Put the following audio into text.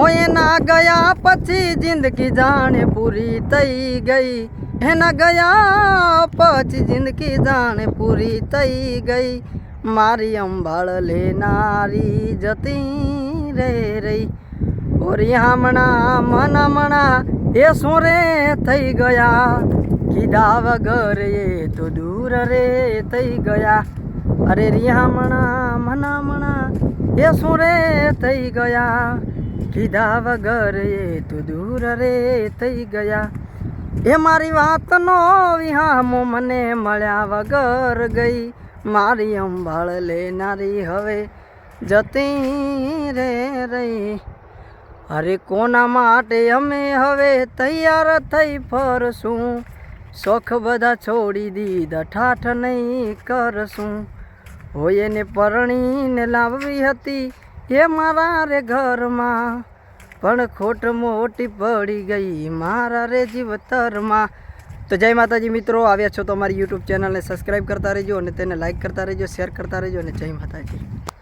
ઓ એના ગયા પછી જિંદગી જાણે પૂરી થઈ ગઈ. એના ગયા પછી જિંદગી જાણે પૂરી થઈ ગઈ. મારી અંભાળ લેનારી જતી રે રહી. ઓરી હામણા મન મણા એ રે થઈ ગયા? કીધા વગર એ તો દૂર રે થઈ ગયા. અરે રિયામણા મનામણા એ શું રે થઈ ગયા? કીધા વગર એ તો દૂર રે થઈ ગયા. એ મારી વાતનો વિહામો મને મળ્યા વગર ગઈ. મારી અંબાળ લેનારી હવે જતી રે રહી. અરે કોના માટે અમે હવે તૈયાર થઈ ફરશું? શોખ બધા છોડી દીધા, ઠાઠ નહીં કરશું. હોય એને પરણીને લાવવી હતી એ મારા રે ઘરમાં. પણ ખોટ મોટી પડી ગઈ મારા રે જીવતરમાં. તો જય માતાજી મિત્રો, આવ્યા છો તો અમારી યુટ્યુબ ચેનલને સબસ્ક્રાઈબ કરતા રહેજો અને તેને લાઇક કરતા રહેજો શેર કરતા રહેજો અને જય માતાજી.